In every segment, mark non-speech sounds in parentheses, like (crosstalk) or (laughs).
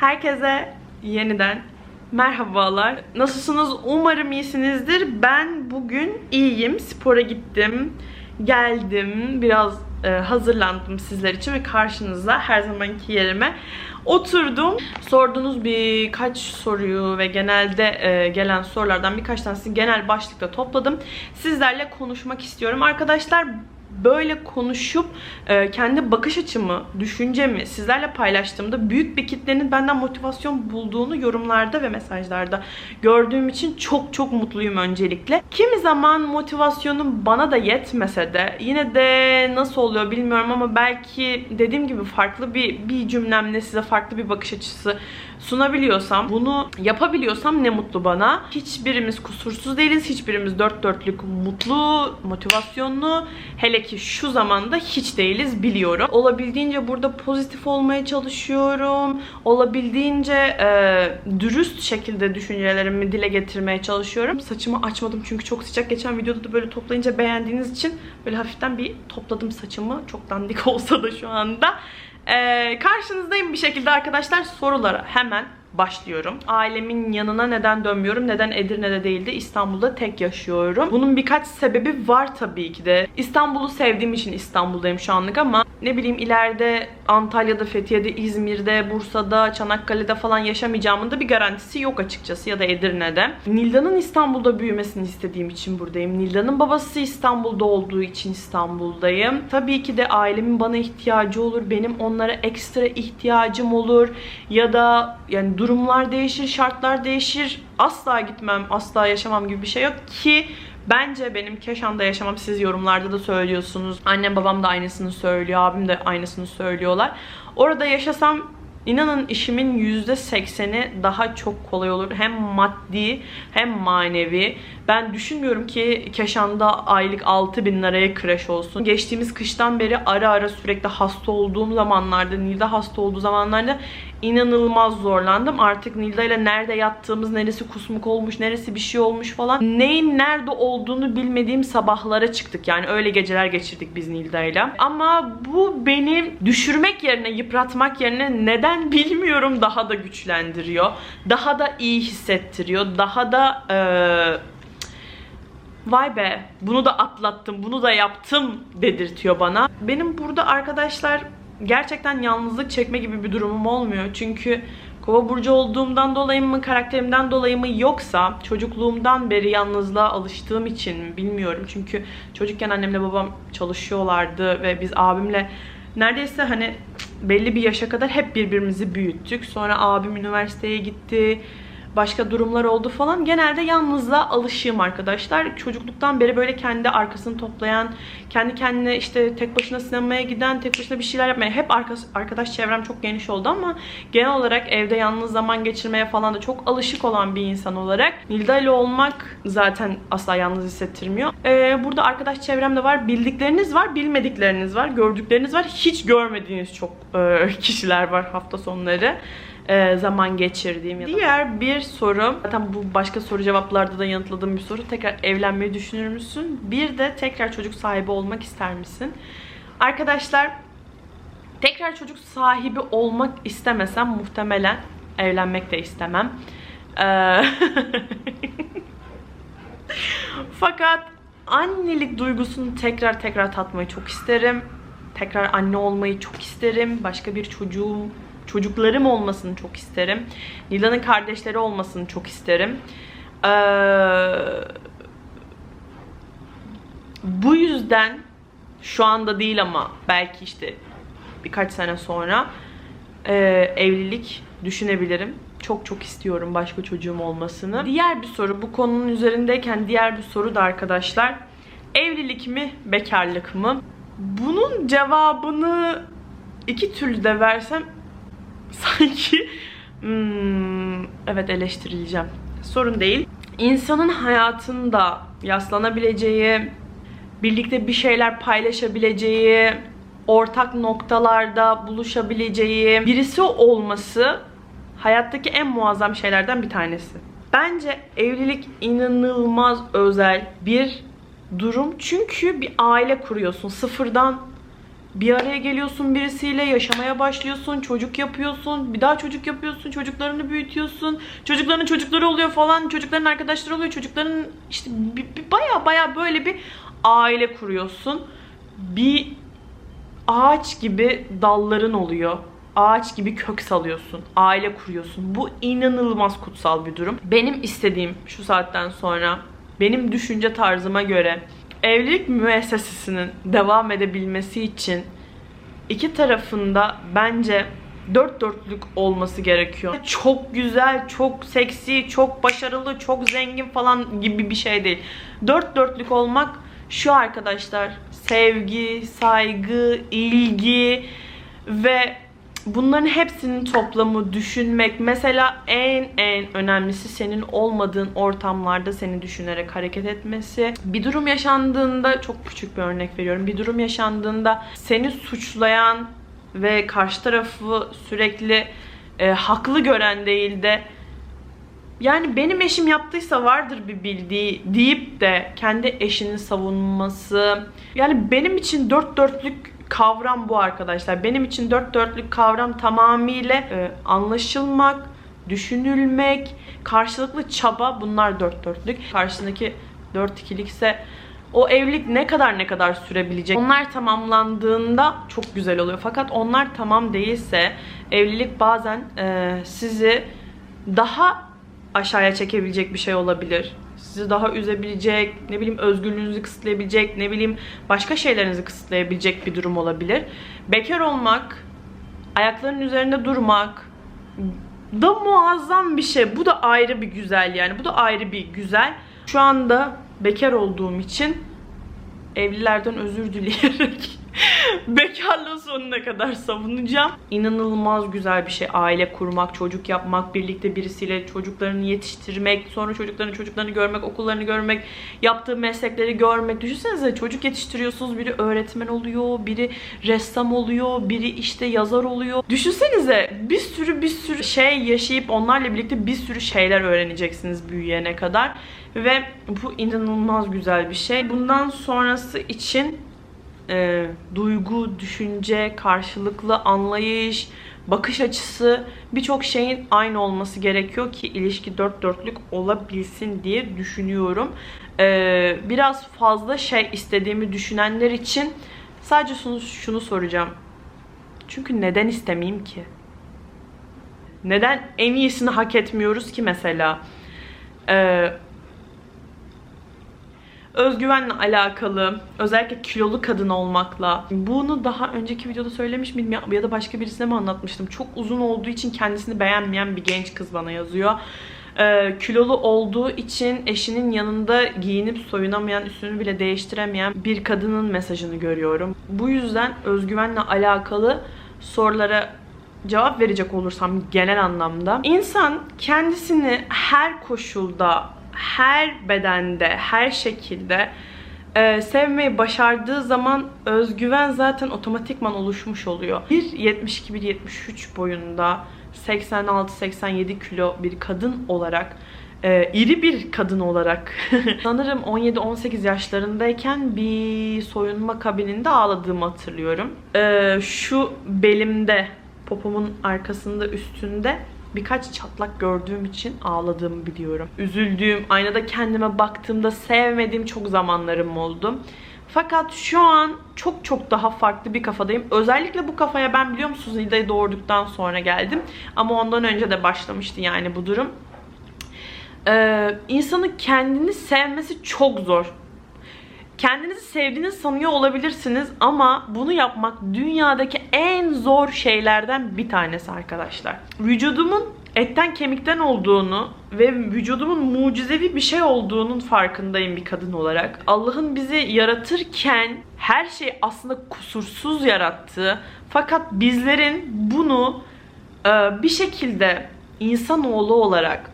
Herkese yeniden merhabalar. Nasılsınız? Umarım iyisinizdir. Ben bugün iyiyim. Spora gittim. Geldim. Biraz e, hazırlandım sizler için ve karşınızda her zamanki yerime oturdum. Sorduğunuz birkaç soruyu ve genelde e, gelen sorulardan birkaç tanesini genel başlıkta topladım. Sizlerle konuşmak istiyorum. Arkadaşlar böyle konuşup e, kendi bakış açımı, düşüncemi sizlerle paylaştığımda büyük bir kitlenin benden motivasyon bulduğunu yorumlarda ve mesajlarda gördüğüm için çok çok mutluyum öncelikle. Kimi zaman motivasyonum bana da yetmese de yine de nasıl oluyor bilmiyorum ama belki dediğim gibi farklı bir bir cümlemle size farklı bir bakış açısı sunabiliyorsam, bunu yapabiliyorsam ne mutlu bana. Hiçbirimiz kusursuz değiliz. Hiçbirimiz dört dörtlük mutlu, motivasyonlu. Hele ki şu zamanda hiç değiliz biliyorum. Olabildiğince burada pozitif olmaya çalışıyorum. Olabildiğince e, dürüst şekilde düşüncelerimi dile getirmeye çalışıyorum. Saçımı açmadım çünkü çok sıcak. Geçen videoda da böyle toplayınca beğendiğiniz için böyle hafiften bir topladım saçımı. Çok dandik (laughs) olsa da şu anda. Ee, karşınızdayım bir şekilde arkadaşlar sorulara hemen başlıyorum. Ailemin yanına neden dönmüyorum? Neden Edirne'de değil de İstanbul'da tek yaşıyorum? Bunun birkaç sebebi var tabii ki de. İstanbul'u sevdiğim için İstanbul'dayım şu anlık ama ne bileyim ileride Antalya'da, Fethiye'de, İzmir'de, Bursa'da, Çanakkale'de falan yaşamayacağımın da bir garantisi yok açıkçası ya da Edirne'de. Nilda'nın İstanbul'da büyümesini istediğim için buradayım. Nilda'nın babası İstanbul'da olduğu için İstanbul'dayım. Tabii ki de ailemin bana ihtiyacı olur. Benim onlara ekstra ihtiyacım olur. Ya da yani durumlar değişir, şartlar değişir. Asla gitmem, asla yaşamam gibi bir şey yok ki Bence benim Keşan'da yaşamam siz yorumlarda da söylüyorsunuz. Annem babam da aynısını söylüyor. Abim de aynısını söylüyorlar. Orada yaşasam İnanın işimin %80'i daha çok kolay olur. Hem maddi hem manevi. Ben düşünmüyorum ki Keşan'da aylık 6 bin liraya kreş olsun. Geçtiğimiz kıştan beri ara ara sürekli hasta olduğum zamanlarda, Nilda hasta olduğu zamanlarda inanılmaz zorlandım. Artık Nilda ile nerede yattığımız, neresi kusmuk olmuş, neresi bir şey olmuş falan. Neyin nerede olduğunu bilmediğim sabahlara çıktık. Yani öyle geceler geçirdik biz Nilda ile. Ama bu beni düşürmek yerine, yıpratmak yerine neden bilmiyorum daha da güçlendiriyor. Daha da iyi hissettiriyor. Daha da... Ee, vay be bunu da atlattım, bunu da yaptım dedirtiyor bana. Benim burada arkadaşlar gerçekten yalnızlık çekme gibi bir durumum olmuyor. Çünkü Kova burcu olduğumdan dolayı mı, karakterimden dolayı mı yoksa çocukluğumdan beri yalnızlığa alıştığım için mi bilmiyorum. Çünkü çocukken annemle babam çalışıyorlardı ve biz abimle neredeyse hani belli bir yaşa kadar hep birbirimizi büyüttük. Sonra abim üniversiteye gitti başka durumlar oldu falan. Genelde yalnızlığa alışığım arkadaşlar. Çocukluktan beri böyle kendi arkasını toplayan, kendi kendine işte tek başına sinemaya giden, tek başına bir şeyler yapmaya hep arkadaş çevrem çok geniş oldu ama genel olarak evde yalnız zaman geçirmeye falan da çok alışık olan bir insan olarak Nilda ile olmak zaten asla yalnız hissettirmiyor. Ee, burada arkadaş çevrem de var. Bildikleriniz var, bilmedikleriniz var, gördükleriniz var. Hiç görmediğiniz çok e, kişiler var hafta sonları e, zaman geçirdiğim. Diğer bir soru, zaten bu başka soru cevaplarda da yanıtladığım bir soru. Tekrar evlenmeyi düşünür müsün? Bir de tekrar çocuk sahibi olmak ister misin? Arkadaşlar tekrar çocuk sahibi olmak istemesem muhtemelen evlenmek de istemem. Ee, (laughs) Fakat annelik duygusunu tekrar tekrar tatmayı çok isterim. Tekrar anne olmayı çok isterim. Başka bir çocuğum çocuklarım olmasını çok isterim. Nila'nın kardeşleri olmasını çok isterim. Ee, bu yüzden şu anda değil ama belki işte birkaç sene sonra e, evlilik düşünebilirim. Çok çok istiyorum başka çocuğum olmasını. Diğer bir soru bu konunun üzerindeyken diğer bir soru da arkadaşlar. Evlilik mi, bekarlık mı? Bunun cevabını iki türlü de versem sanki hmm, evet eleştirileceğim. Sorun değil. İnsanın hayatında yaslanabileceği, birlikte bir şeyler paylaşabileceği, ortak noktalarda buluşabileceği birisi olması hayattaki en muazzam şeylerden bir tanesi. Bence evlilik inanılmaz özel bir durum. Çünkü bir aile kuruyorsun. Sıfırdan bir araya geliyorsun birisiyle, yaşamaya başlıyorsun, çocuk yapıyorsun, bir daha çocuk yapıyorsun, çocuklarını büyütüyorsun, çocukların çocukları oluyor falan, çocukların arkadaşları oluyor, çocukların işte baya baya böyle bir aile kuruyorsun. Bir ağaç gibi dalların oluyor. Ağaç gibi kök salıyorsun. Aile kuruyorsun. Bu inanılmaz kutsal bir durum. Benim istediğim şu saatten sonra benim düşünce tarzıma göre evlilik müessesesinin devam edebilmesi için iki tarafında bence dört dörtlük olması gerekiyor. Çok güzel, çok seksi, çok başarılı, çok zengin falan gibi bir şey değil. Dört dörtlük olmak şu arkadaşlar sevgi, saygı, ilgi ve bunların hepsinin toplamı düşünmek. Mesela en en önemlisi senin olmadığın ortamlarda seni düşünerek hareket etmesi. Bir durum yaşandığında çok küçük bir örnek veriyorum. Bir durum yaşandığında seni suçlayan ve karşı tarafı sürekli e, haklı gören değil de yani benim eşim yaptıysa vardır bir bildiği deyip de kendi eşini savunması. Yani benim için dört dörtlük kavram bu arkadaşlar. Benim için dört dörtlük kavram tamamıyla e, anlaşılmak, düşünülmek, karşılıklı çaba bunlar dört dörtlük. Karşısındaki dört ikilikse o evlilik ne kadar ne kadar sürebilecek? Onlar tamamlandığında çok güzel oluyor. Fakat onlar tamam değilse evlilik bazen e, sizi daha aşağıya çekebilecek bir şey olabilir. Sizi daha üzebilecek, ne bileyim özgürlüğünüzü kısıtlayabilecek, ne bileyim başka şeylerinizi kısıtlayabilecek bir durum olabilir. Bekar olmak, ayaklarının üzerinde durmak da muazzam bir şey. Bu da ayrı bir güzel yani. Bu da ayrı bir güzel. Şu anda bekar olduğum için evlilerden özür dileyerek (laughs) bekarlığı sonuna kadar savunacağım. İnanılmaz güzel bir şey aile kurmak, çocuk yapmak, birlikte birisiyle çocuklarını yetiştirmek, sonra çocukların çocuklarını görmek, okullarını görmek, yaptığı meslekleri görmek. Düşünsenize çocuk yetiştiriyorsunuz, biri öğretmen oluyor, biri ressam oluyor, biri işte yazar oluyor. Düşünsenize bir sürü bir sürü şey yaşayıp onlarla birlikte bir sürü şeyler öğreneceksiniz büyüyene kadar. Ve bu inanılmaz güzel bir şey. Bundan sonrası için e, duygu, düşünce, karşılıklı anlayış, bakış açısı birçok şeyin aynı olması gerekiyor ki ilişki dört dörtlük olabilsin diye düşünüyorum. E, biraz fazla şey istediğimi düşünenler için sadece şunu, şunu soracağım. Çünkü neden istemeyeyim ki? Neden en iyisini hak etmiyoruz ki mesela? Ee, özgüvenle alakalı, özellikle kilolu kadın olmakla. Bunu daha önceki videoda söylemiş miydim ya, ya da başka birisine mi anlatmıştım? Çok uzun olduğu için kendisini beğenmeyen bir genç kız bana yazıyor. Ee, kilolu olduğu için eşinin yanında giyinip soyunamayan, üstünü bile değiştiremeyen bir kadının mesajını görüyorum. Bu yüzden özgüvenle alakalı sorulara cevap verecek olursam genel anlamda insan kendisini her koşulda her bedende, her şekilde e, sevmeyi başardığı zaman özgüven zaten otomatikman oluşmuş oluyor. 1.72-1.73 boyunda 86-87 kilo bir kadın olarak e, iri bir kadın olarak (laughs) sanırım 17-18 yaşlarındayken bir soyunma kabininde ağladığımı hatırlıyorum. E, şu belimde, popomun arkasında üstünde birkaç çatlak gördüğüm için ağladığımı biliyorum. Üzüldüğüm, aynada kendime baktığımda sevmediğim çok zamanlarım oldu. Fakat şu an çok çok daha farklı bir kafadayım. Özellikle bu kafaya ben biliyor musunuz Nida'yı doğurduktan sonra geldim. Ama ondan önce de başlamıştı yani bu durum. Ee, insanın kendini sevmesi çok zor. Kendinizi sevdiğinizi sanıyor olabilirsiniz ama bunu yapmak dünyadaki en zor şeylerden bir tanesi arkadaşlar. Vücudumun etten kemikten olduğunu ve vücudumun mucizevi bir şey olduğunun farkındayım bir kadın olarak. Allah'ın bizi yaratırken her şey aslında kusursuz yarattı. Fakat bizlerin bunu e, bir şekilde insanoğlu olarak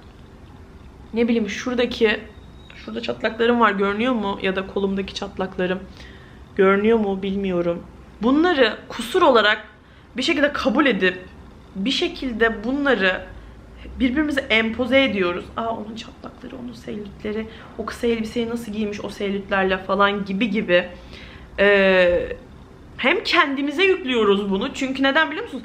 ne bileyim şuradaki Şurada çatlaklarım var görünüyor mu? Ya da kolumdaki çatlaklarım görünüyor mu bilmiyorum. Bunları kusur olarak bir şekilde kabul edip bir şekilde bunları birbirimize empoze ediyoruz. Aa onun çatlakları, onun selülitleri, o kısa elbiseyi nasıl giymiş o selülitlerle falan gibi gibi. Ee, Hem kendimize yüklüyoruz bunu. Çünkü neden biliyor musunuz?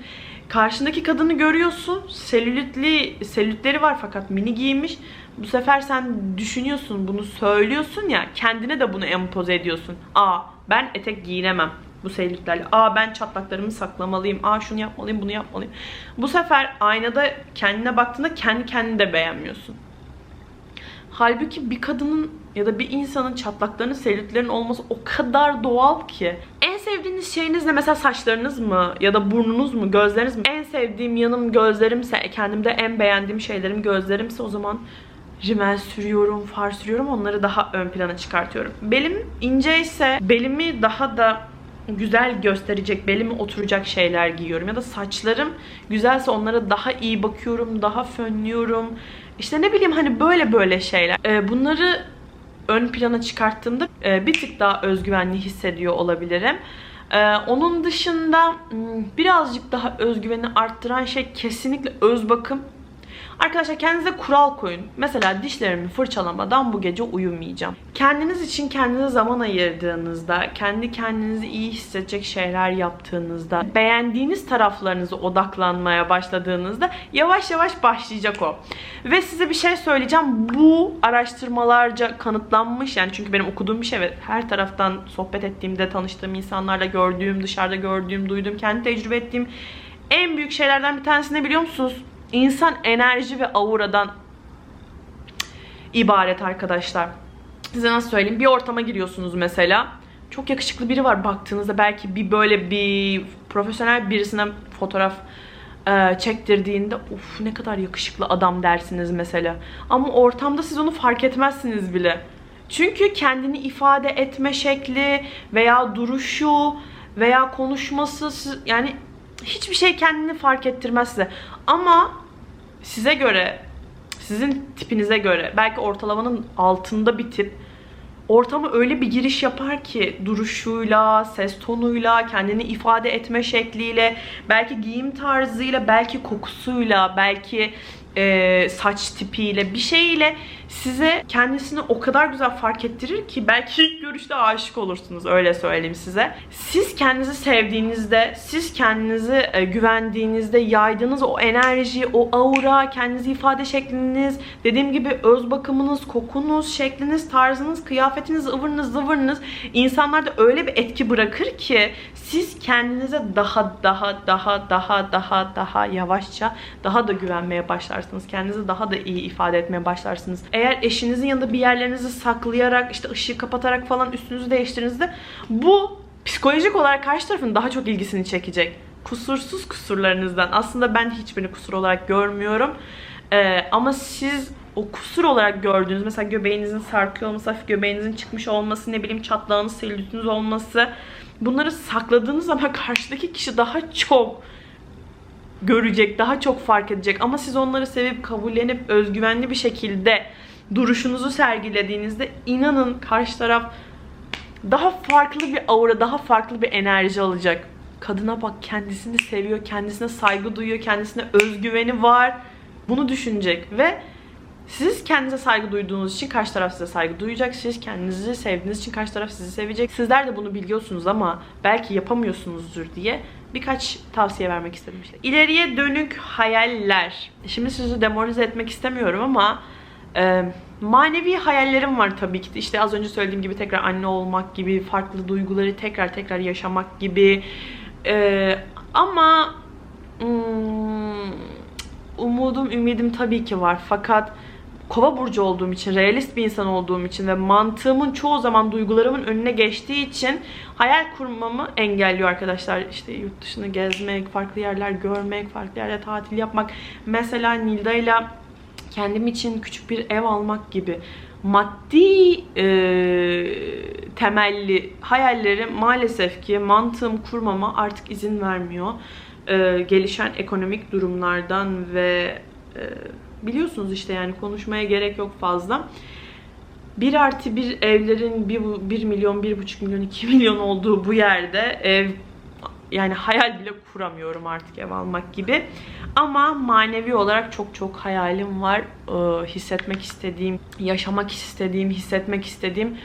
Karşındaki kadını görüyorsun. Selülitli, selülitleri var fakat mini giymiş. Bu sefer sen düşünüyorsun, bunu söylüyorsun ya. Kendine de bunu empoze ediyorsun. Aa ben etek giyinemem bu selülitlerle. Aa ben çatlaklarımı saklamalıyım. Aa şunu yapmalıyım, bunu yapmalıyım. Bu sefer aynada kendine baktığında kendi kendini de beğenmiyorsun. Halbuki bir kadının ya da bir insanın çatlaklarının, selülitlerin olması o kadar doğal ki. En sevdiğiniz şeyiniz ne? Mesela saçlarınız mı? Ya da burnunuz mu? Gözleriniz mi? En sevdiğim yanım gözlerimse, kendimde en beğendiğim şeylerim gözlerimse o zaman rimel sürüyorum, far sürüyorum. Onları daha ön plana çıkartıyorum. Belim ince ise belimi daha da güzel gösterecek, belime oturacak şeyler giyiyorum. Ya da saçlarım güzelse onlara daha iyi bakıyorum, daha fönlüyorum. İşte ne bileyim hani böyle böyle şeyler. Ee, bunları ön plana çıkarttığımda e, bir tık daha özgüvenli hissediyor olabilirim. Ee, onun dışında hmm, birazcık daha özgüveni arttıran şey kesinlikle öz bakım. Arkadaşlar kendinize kural koyun. Mesela dişlerimi fırçalamadan bu gece uyumayacağım. Kendiniz için kendinize zaman ayırdığınızda, kendi kendinizi iyi hissedecek şeyler yaptığınızda, beğendiğiniz taraflarınıza odaklanmaya başladığınızda yavaş yavaş başlayacak o. Ve size bir şey söyleyeceğim. Bu araştırmalarca kanıtlanmış. Yani çünkü benim okuduğum bir şey ve her taraftan sohbet ettiğimde tanıştığım insanlarla gördüğüm, dışarıda gördüğüm, duyduğum, kendi tecrübe ettiğim en büyük şeylerden bir tanesi ne biliyor musunuz? İnsan enerji ve auradan ibaret arkadaşlar. Size nasıl söyleyeyim? Bir ortama giriyorsunuz mesela. Çok yakışıklı biri var baktığınızda belki bir böyle bir profesyonel birisine fotoğraf e, çektirdiğinde of ne kadar yakışıklı adam dersiniz mesela. Ama ortamda siz onu fark etmezsiniz bile. Çünkü kendini ifade etme şekli veya duruşu veya konuşması yani hiçbir şey kendini fark ettirmez size. Ama size göre, sizin tipinize göre belki ortalamanın altında bir tip ortama öyle bir giriş yapar ki duruşuyla, ses tonuyla, kendini ifade etme şekliyle, belki giyim tarzıyla, belki kokusuyla, belki e, saç tipiyle bir şeyle size kendisini o kadar güzel fark ettirir ki belki ilk görüşte aşık olursunuz öyle söyleyeyim size. Siz kendinizi sevdiğinizde, siz kendinizi e, güvendiğinizde yaydığınız o enerji, o aura, kendinizi ifade şekliniz, dediğim gibi öz bakımınız, kokunuz, şekliniz, tarzınız, kıyafetiniz, ıvırınız, zıvırınız insanlarda öyle bir etki bırakır ki siz kendinize daha daha daha daha daha daha yavaşça daha da güvenmeye başlarsınız. Kendinizi daha da iyi ifade etmeye başlarsınız. Eğer eşinizin yanında bir yerlerinizi saklayarak işte ışığı kapatarak falan üstünüzü değiştirdiğinizde bu psikolojik olarak karşı tarafın daha çok ilgisini çekecek. Kusursuz kusurlarınızdan. Aslında ben hiçbirini kusur olarak görmüyorum. Ee, ama siz o kusur olarak gördüğünüz mesela göbeğinizin sarkıyor olması, hafif göbeğinizin çıkmış olması, ne bileyim çatlağınız, selülitiniz olması bunları sakladığınız zaman (laughs) karşıdaki kişi daha çok görecek, daha çok fark edecek. Ama siz onları sevip kabullenip özgüvenli bir şekilde duruşunuzu sergilediğinizde inanın karşı taraf daha farklı bir aura, daha farklı bir enerji alacak. Kadına bak kendisini seviyor, kendisine saygı duyuyor, kendisine özgüveni var. Bunu düşünecek ve siz kendinize saygı duyduğunuz için karşı taraf size saygı duyacak. Siz kendinizi sevdiğiniz için karşı taraf sizi sevecek. Sizler de bunu biliyorsunuz ama belki yapamıyorsunuzdur diye birkaç tavsiye vermek istedim işte. İleriye dönük hayaller. Şimdi sizi demoralize etmek istemiyorum ama e, manevi hayallerim var tabii ki. İşte az önce söylediğim gibi tekrar anne olmak gibi, farklı duyguları tekrar tekrar yaşamak gibi. E, ama hmm, umudum, ümidim tabii ki var. Fakat kova burcu olduğum için, realist bir insan olduğum için ve mantığımın çoğu zaman duygularımın önüne geçtiği için hayal kurmamı engelliyor arkadaşlar. İşte yurt dışını gezmek, farklı yerler görmek, farklı yerde tatil yapmak. Mesela Nilda'yla kendim için küçük bir ev almak gibi maddi e, temelli hayallerim maalesef ki mantığım kurmama artık izin vermiyor. E, gelişen ekonomik durumlardan ve e, biliyorsunuz işte yani konuşmaya gerek yok fazla. 1 artı bir evlerin 1, 1 milyon, 1,5 milyon, 2 (laughs) milyon olduğu bu yerde ev yani hayal bile kuramıyorum artık ev almak gibi. Ama manevi olarak çok çok hayalim var. Ee, hissetmek istediğim, yaşamak istediğim, hissetmek istediğim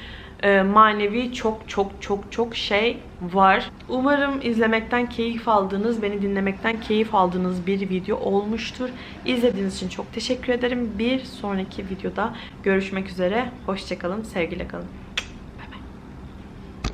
e, manevi çok çok çok çok şey var. Umarım izlemekten keyif aldığınız, beni dinlemekten keyif aldığınız bir video olmuştur. İzlediğiniz için çok teşekkür ederim. Bir sonraki videoda görüşmek üzere. Hoşçakalın, sevgiyle kalın.